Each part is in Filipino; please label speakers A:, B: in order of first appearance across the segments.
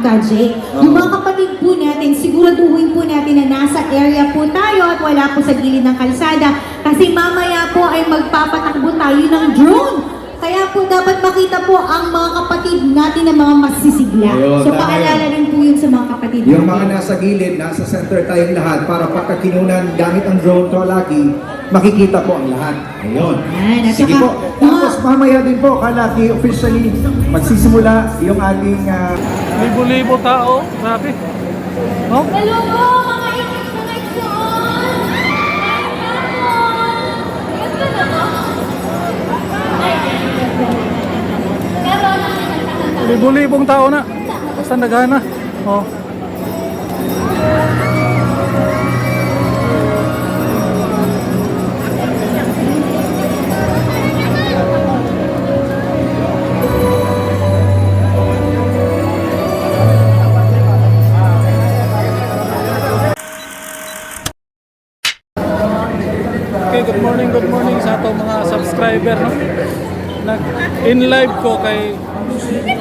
A: Jake. Yung mga kapatid po natin, siguraduhin po natin na nasa area po tayo at wala po sa gilid ng kalsada kasi mamaya po ay magpapatakbo tayo ng drone. Kaya po dapat makita po ang mga kapatid natin na mga masisigla.
B: Ayun,
A: So paalala rin po yun sa mga kapatid
B: Yung
A: natin.
B: mga nasa gilid, nasa center tayong lahat para pagkakinunan gamit ang drone to Lucky, makikita po ang lahat. Ayun.
A: Yan, at
B: Sige
A: saka,
B: po. Tapos mamaya din po, Kalaki, officially magsisimula yung ating ah,
C: Libo-libo tao, grabe. No?
A: Hello po, mga mga iksoon! Ganda na mo?
C: Libo-libong tao na. Basta naghana. Oh. In live ko kay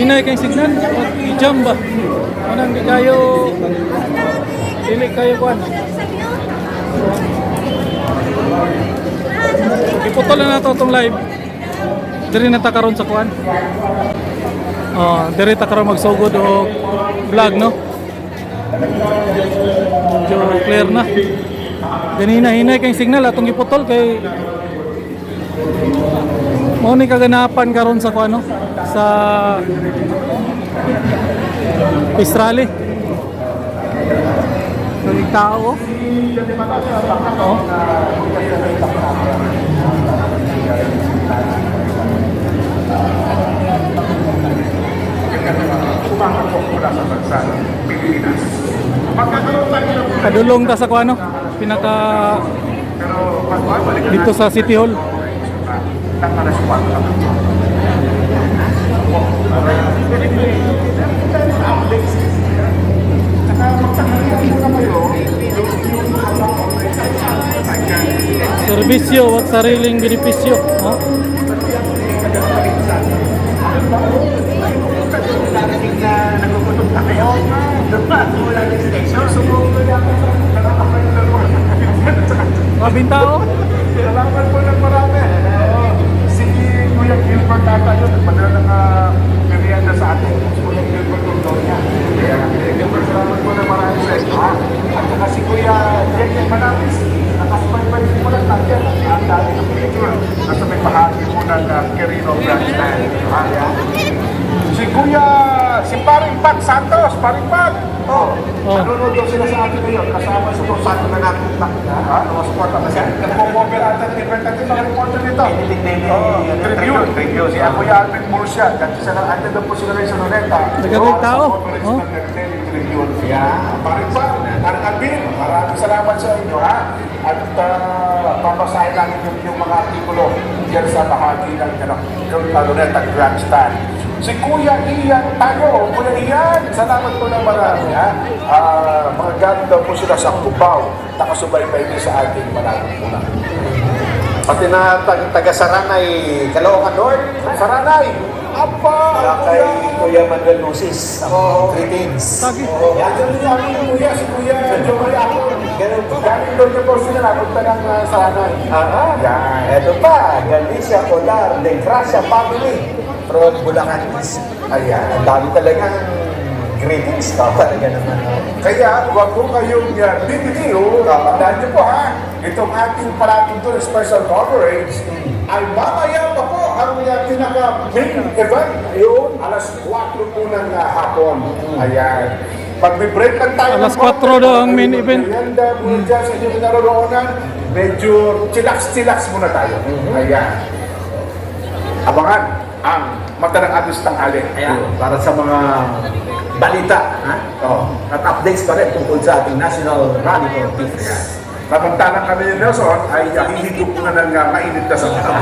C: Inay kay signal at i-jam ba? Anong di kayo dili kayo kuan. Iputol na nato tong live. Diri na ta karon sa kuan. Oh, diri ta karon magsugod og vlog no. Medyo clear na. Ganina hinay kay signal atong iputol kay mo ni kaganapan karon sa kuano sa Pistrali. Kaming tao oh. Oh. Kadulong ta sa kuano pinaka dito sa City Hall. Serbisyo at sariling benepisyo. Ha? Mga tao?
D: Salamat po ng marami. Oo. Si Kuya Gilbert ata yun, nagpadala ng uh, merienda sa atin. Si Kuya Gilbert yung daw niya. Kaya, Kuya Gilbert, salamat po ng marami sa inyo. ha? At saka si Kuya Jeke Manapis, nakasabay-bay po lang natin. Ang dami ng picture. Nasa may bahagi po ng uh, Quirino Grandstand. Ha? Si Kuya, si Paring Pat Santos, Paring Pat. Oh,
C: Oh.
D: nanonood daw sila sa atin ngayon. Kasama sa kung saan na natin Ha? Mga support ang kasi. Nagpo-cover ata ng event natin mga reporter nito. Oh, Tribune. Si Kuya Alvin Murcia. Dati sa doon po sila rin sa Luneta.
C: Nagagay tao.
D: Oh. Yeah. Paring Pat, Paring Alvin, maraming salamat sa inyo ha. At uh, babasahin namin yung, yung mga artikulo diyan sa bahagi ng ng Luneta Grandstand. Si Kuya Ian Tayo, Kuya Ian, salamat po ng marami ha. Ah, mga galing daw po sila sa Cubao, nakasubaybay din sa ating maraming muna.
E: Pati na tag taga Saranay, Caloocan North.
D: Saranay! Apa!
E: Para kay Kuya Manuel Lucis. Ako, greetings.
C: Tagi.
D: Oh, yan yung aming kuya, si Kuya Joey Apon.
E: Ganun po.
D: Galing doon niyo po sila, napunta ng uh, Saranay.
E: Ah,
D: Yan.
E: Ito pa, Galicia Olar, De Gracia Family. From Bulacan.
D: Ayan.
E: Ang dami talagang greetings. ka talaga naman. oh.
D: Kaya huwag po kayong uh, bibitiw. Tandaan niyo po ha, itong ating palatuntunan special coverage ay mamaya pa po ang uh, pinaka-main event. Ayun, alas 4 po ng uh, hapon. Ayan. Pag-break lang tayo.
C: Alas
D: ng konti,
C: 4 daw ang main
D: pag-
C: event.
D: Merienda po dyan sa inyong naroroonan. Medyo chillax-chillax muna tayo. Ayan. Abangan ang mata ng atis tanghali.
E: Ayan, para sa mga balita ha? Oh, at updates pa rin tungkol sa ating National Rally for Peace.
D: Samantalang kami ni Nelson ay hihigop na ng uh, mainit na sabaw.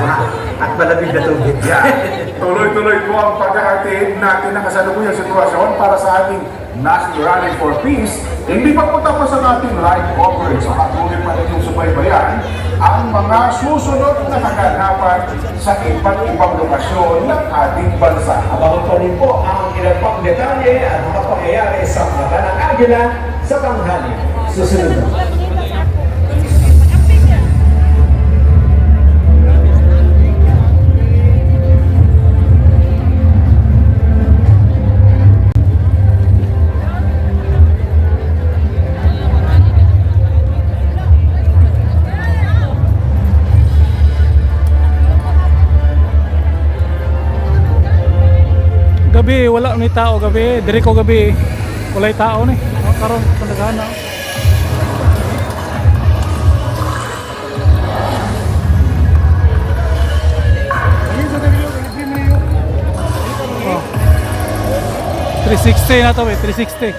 E: At malamig na tubig.
D: Yan. Tuloy-tuloy po ang paghahatid natin ng kasalukuyang sitwasyon para sa ating National Rally for Peace. Hindi pa po tapos ang ating live coverage. So patuloy pa rin yung subaybayan ang mga susunod na kaganapan sa iba't ibang lokasyon ng ating bansa.
E: Abangan pa rin po ang ilang pang detalye at mga pangyayari sa mata ng Agila sa tanghali. Susunod.
C: Gabi, wala ni tao gabi. Diri ko gabi. Walay tao ni. Oh, karon pandagana. Oh. 360 na to eh, 360.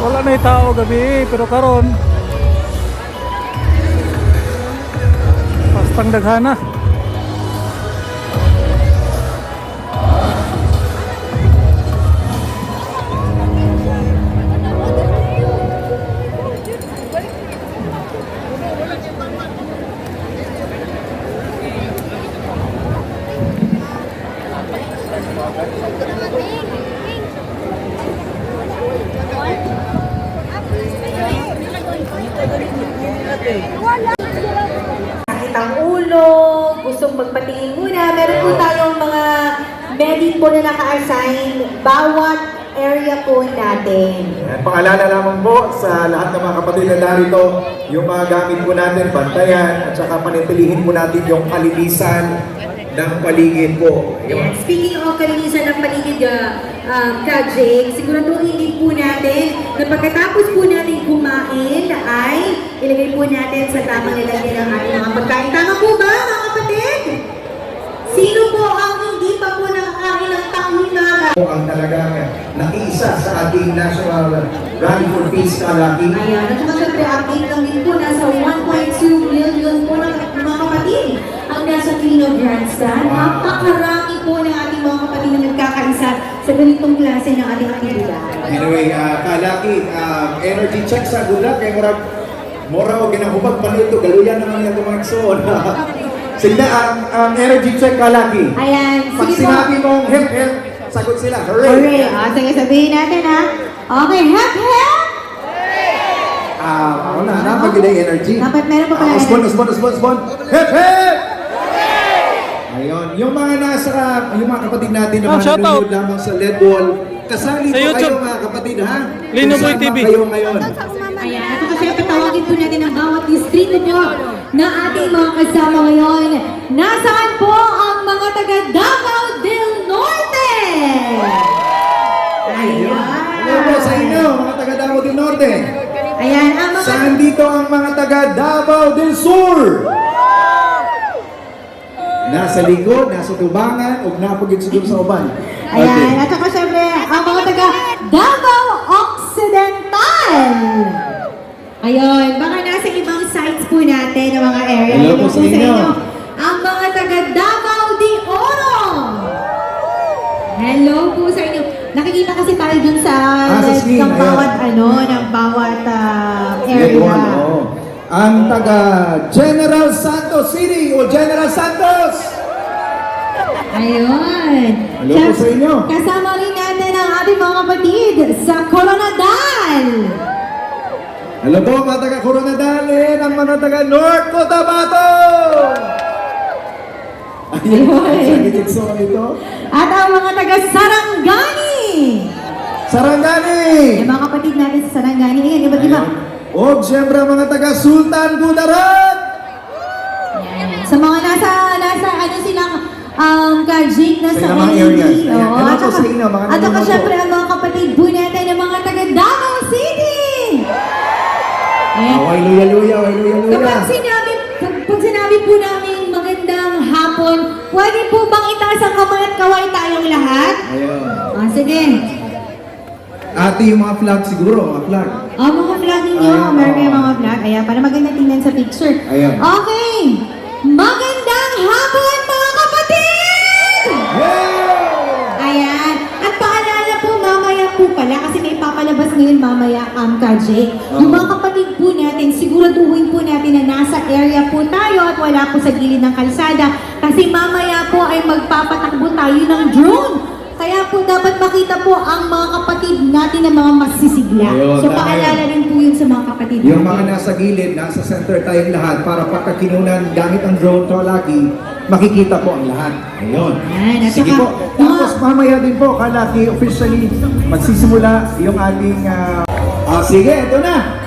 C: Wala na tao gabi, pero karon pang daghana
A: po na naka-assign bawat area po natin.
B: At paalala lamang po sa lahat ng mga kapatid na narito, yung mga gamit po natin, bantayan, at saka panitilihin po natin yung kalinisan ng paligid po.
A: Ayan. Speaking of kalinisan ng paligid uh, uh, project, siguraduhin din po natin na pagkatapos po natin kumain ay ilagay po natin sa tamang nilagyan ng ating mga pagkain. Tama po ba mga kapatid? Sino po ang hindi pa po nakakain ng tanghimaga?
B: Po ang talagang nakiisa sa ating National Rally for Peace Kalaki.
A: Ayan, at saka syempre update lang din po, nasa 1.2 million po ng mga kapatid ang nasa Quino Grandstand. Napakarami po ng ating mga kapatid na nagkakaisa sa ganitong klase ng ating aktibidad.
B: Anyway, uh, Kalaki, uh, energy check sa gulat, kay Murag, Mura o ginahubag pa nito, galuyan naman niya tumagsoon. Sige, ang ang energy check, Kalaki.
A: Ayan,
B: Pag
A: sige po.
B: sinabi mong hip hip, sagot sila, hooray!
A: Hooray! O, sige, sabihin natin ha. Okay, hep hep!
B: Ah, ako na, napagod yung energy.
A: Dapat meron pa pala
B: Ah, Usbon, usbon, usbon, usbon. Hip hip! Ayun, yung mga nasa, yung mga kapatid natin na
C: Ah, out.
B: nanonood lamang sa LED wall, kasali
C: Sa
B: po kayo
C: YouTube.
B: mga kapatid ha?
C: Lino
B: Kung
C: Boy
B: saan
C: TV.
B: kayo ngayon.
A: Ayan, at saka syempre tawagin po natin ang bawat distrito po na ating mga kasama ngayon. Nasaan po ang mga taga Davao del Norte? Ayan.
B: Hello po sa inyo, mga taga Davao del Norte.
A: Ayan, ang mga...
B: Saan dito ang mga taga Davao del Sur? Nasa likod, nasa tubangan, o napagid siguro sa uban.
A: Ayan, at saka syempre ang mga taga Davao Occidental. Ayun, baka nasa ibang sites po natin ng mga area.
B: Hello po sa inyo.
A: Ang mga taga Davao de Oro. Hello po sa inyo. Nakikita kasi tayo dun sa
B: Ah, sa screen,
A: ng bawat ano, ng bawat ah, area.
B: one, oo. Ang taga General Santos City o General Santos.
A: Ayun.
B: Hello po sa inyo.
A: Kasama rin natin ang ating mga kapatid sa Coronadal.
B: Hello po mga taga Coronadalin, ang mga taga North Cotabato. Ayun,
A: Ayun.
B: sa nito.
A: At ang mga taga Sarangani.
B: Sarangani.
A: Yung mga kapatid natin sa Sarangani. Ayan, iba't iba.
B: O siyempre mga taga Sultan Kudarat.
A: Ayan. Sa mga nasa, nasa ano silang um, Kajik na
B: Sa
A: sa LED.
B: areas. Ayan.
A: Oo, at saka-
B: sa
A: At saka syempre ang mga kapatid po natin ng mga taga Davao City.
B: Luya-luya, away luya-luya.
A: Kapag sinabi, pag sinabi po namin magandang hapon, pwede po bang itaas ang kamay at kaway tayong lahat?
B: Ayun.
A: Ah, sige.
B: Ate yung mga flag siguro, mga flag.
A: Oh, mga vlog ninyo.
B: Ayan,
A: Meron kayong mga vlog. Ayan, para maganda tingnan sa picture.
B: Ayan.
A: Okay. Magandang hapon, ngayon mamaya, um, Kaje. Yung mga kapatid po natin, siguraduhin po natin na nasa area po tayo at wala po sa gilid ng kalsada. Kasi mamaya po ay magpapatakbo tayo ng drone. Kaya po dapat makita po ang mga kapatid natin na mga masisigla.
B: Ayun,
A: so paalala
B: yan.
A: rin po yun sa mga kapatid
B: Yung
A: natin.
B: mga nasa gilid, nasa center tayong lahat para pagkakinunan gamit ang drone to laki, makikita po ang lahat. Ayun.
A: Yan, at
B: Sige
A: saka,
B: po. Tapos mamaya din po, kalaki officially magsisimula yung ating... ah ah, sige, ito na.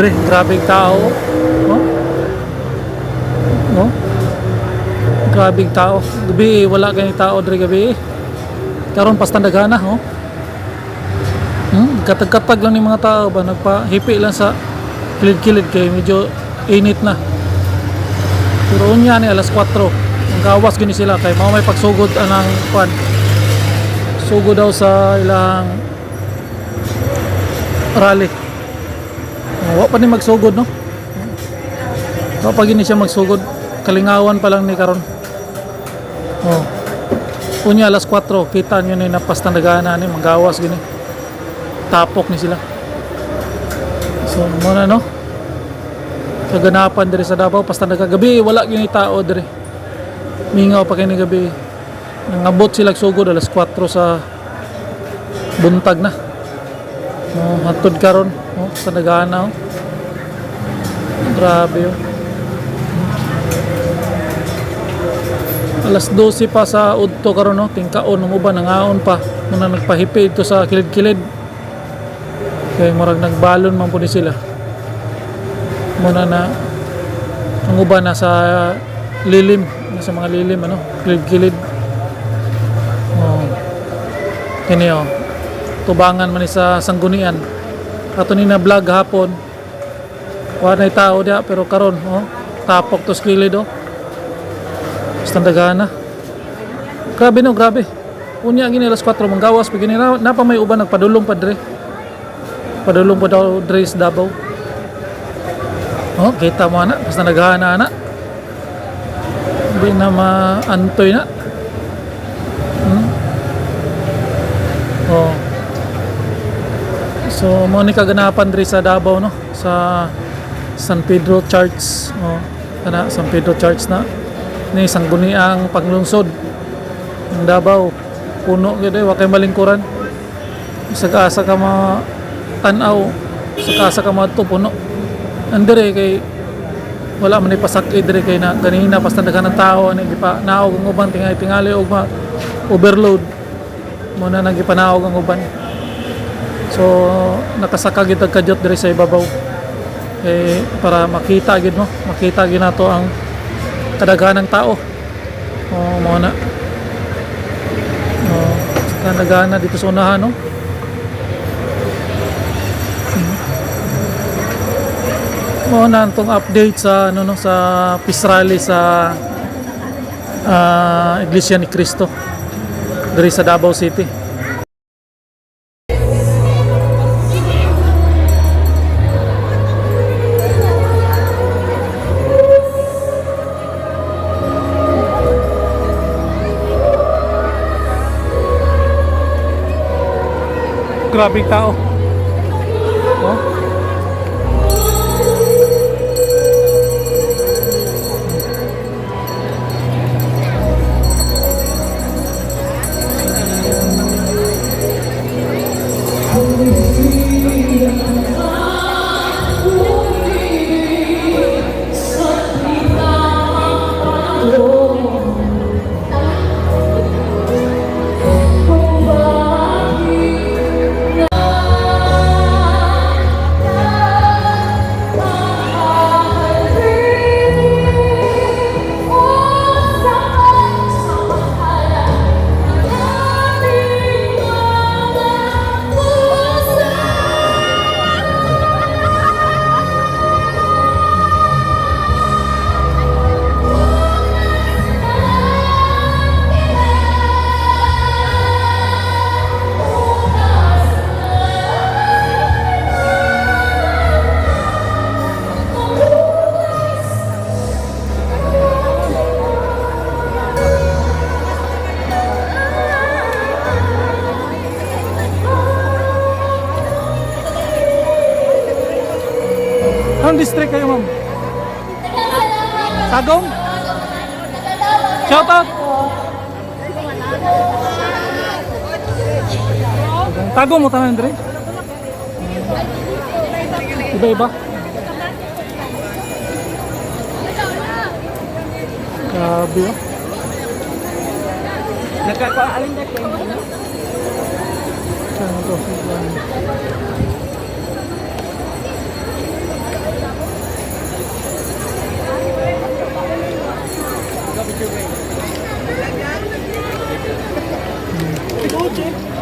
C: Dire, grabe yung tao. No? No? Grabe yung tao. Gabi, wala ganyan tao dire gabi. Karon pas tandagana, oh. Hmm, katag-katag lang ng mga tao ba nagpa-hipi lang sa kilid-kilid kay medyo init na. Pero unya ni alas 4. Ang gawas gini sila kay mao may pagsugod anang kwan. Sugod daw sa ilang rally. Wa pa ni magsugod no. Wa pa gini siya magsugod. Kalingawan pa lang ni karon. Oh. Unya alas 4 kita niyo ni napastandagana ni manggawas gini tapok ni sila so muna no kaganapan diri sa Davao basta nagagabi wala gyud tao diri mingaw pa kay ni gabi nangabot sila sugod alas 4 sa buntag na oh, hatod karon oh, sa nagana oh. Grabe. Oh. alas 12 pa sa udto karon no? Tingkaon ng uban nangaon pa. Muna nagpahipi ito sa kilid-kilid. Kaya murag nagbalon man ni sila. Muna na ang uban nasa lilim. Nasa mga lilim ano? Kilid-kilid. Oh. kini oh. Tubangan man sa sanggunian. Ato ni na vlog hapon wala na tao dia pero karon oh tapok to sa kilid oh. Standagana grabe no grabe. Unya gini alas 4 manggawas pag gini na, na pa may uban nagpadulong pa dire padulong po daw dire sa oh kita mo na basta naghahana na hindi na maantoy na. Hmm? oh. So mo ni kaganapan dire sa Davao no sa San Pedro Church oh kana San Pedro Church na. Ni sangguniang panglungsod ng Davao. Puno eh wa kay malingkuran. Sa-asa ka ma tanaw sa kasa ka madto puno. Andere kay wala man ipasak dire kay na kanina pas tandagan ng tao ani gipa naog ang uban tingali tingali og ma overload. Mo na nagipanaog ang uban. So nakasaka gid kadyot dire sa ibabaw eh para makita gid mo makita gid nato ang kadaghanang tao. Oh mo na. Oh kadaghan dito sa unahan no? Mo na itong update sa ano no? Sa rally sa ah, Iglesia ni Cristo diri sa Davao City. Grabe tao. Tagum? Shout out! Tagum mo tanan, Dre? Iba-iba? Grabe, oh. Saan to? Saan? Shout out,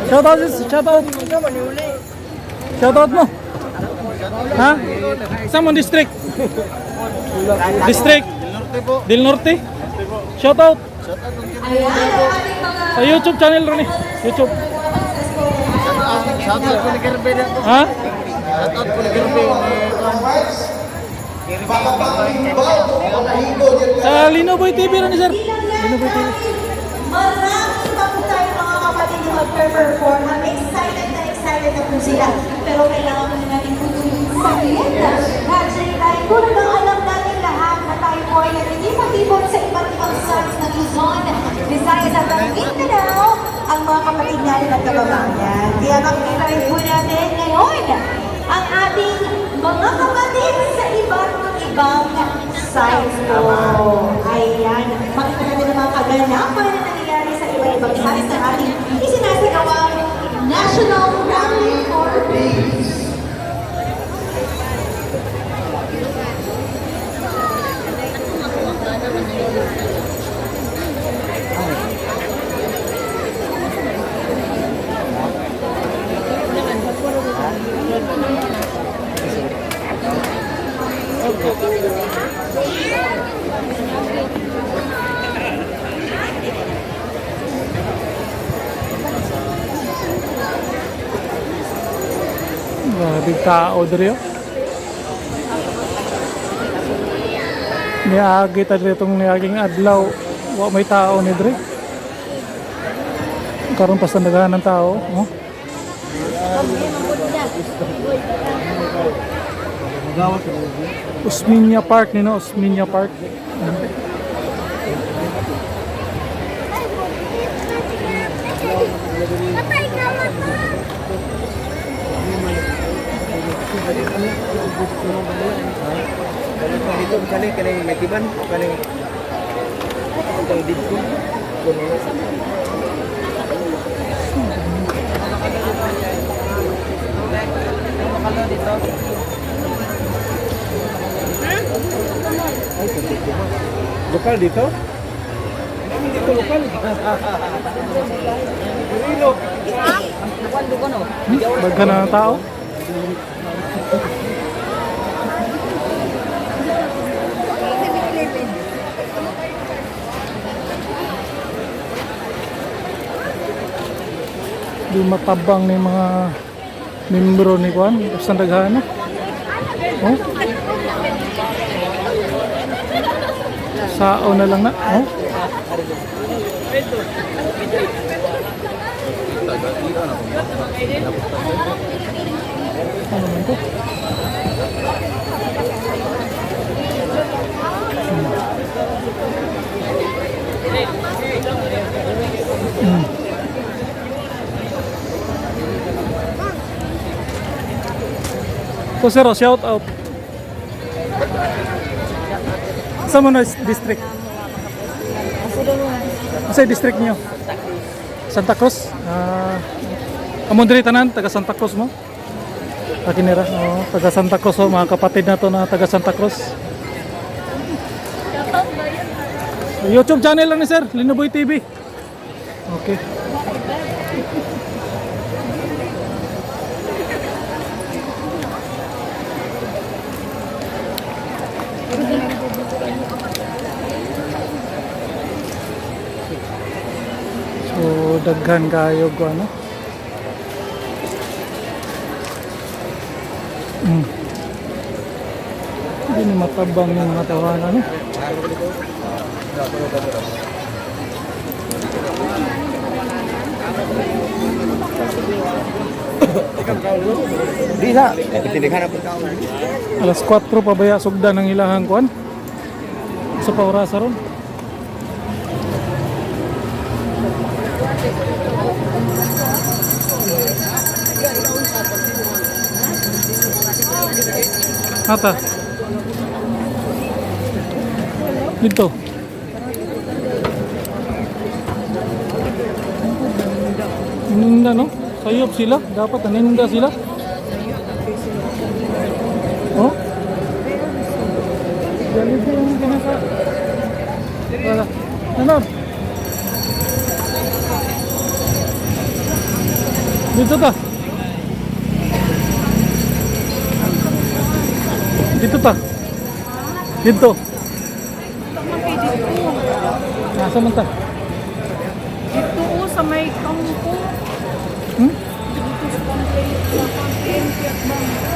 C: shout out. Shout out mo. Ha? Saan mo district? District? Del Norte? Shout out. Sa YouTube channel rin eh. YouTube. Ha? Sa Linoboy TV rin eh, sir. Linoboy TV.
A: Pero kailangan po natin sa lienda. Hadjay tayo, tulad ng alam natin lahat na tayo po ay nagtitipon sa iba't ibang sides ng Luzon, Visayas at ang Mindanao, ang mga kapatid natin at kababayan. Kaya makikita po natin ngayon ang ating mga kapatid sa iba't ibang sides po. Ayan, makikita natin mga kaganapan na nangyayari sa iba't ibang sides ng ating isinasagawang National
C: Grabe tao diri Niagi ta diri itong niaging adlaw. Wa may tao ni diri. Karon pa sa nagahan ng tao, oh. Usminya Park ni no, Usminya Park.
F: Patay ka mata!
G: dito kali kali natiban kali kali dito
C: Lokal dito? Dito lokal. Hmm? Bagka na ng tao? Di matabang ni mga membro ni Kwan sa daghana. Oh. Sao na lang na. Oh. Ano Hmm. So sir, oh, shout out. Sa mo na district? Sa district niyo? Santa Cruz? Ah, Amon diri tanan taga Santa Cruz mo? Akinira, oh, taga Santa Cruz oh, mga kapatid na to na taga Santa Cruz. YouTube channel lang ni Sir, Linoboy TV. Okay. So daghan kayo ko ano. Mm. Hindi matabang yung mga tawanan no?
H: Di sa, po tao.
C: Alas 4 pa baya sugda ng ilahang kuan. Sa paurasa ron. Ata. Dito. Ninda no? Sayop sila. Dapat naninda sila. Oh? Ganito yung kinasa... Wala. Ano? Dito ta. Dito ta. Dito. Nasa man ta?
E: Thank.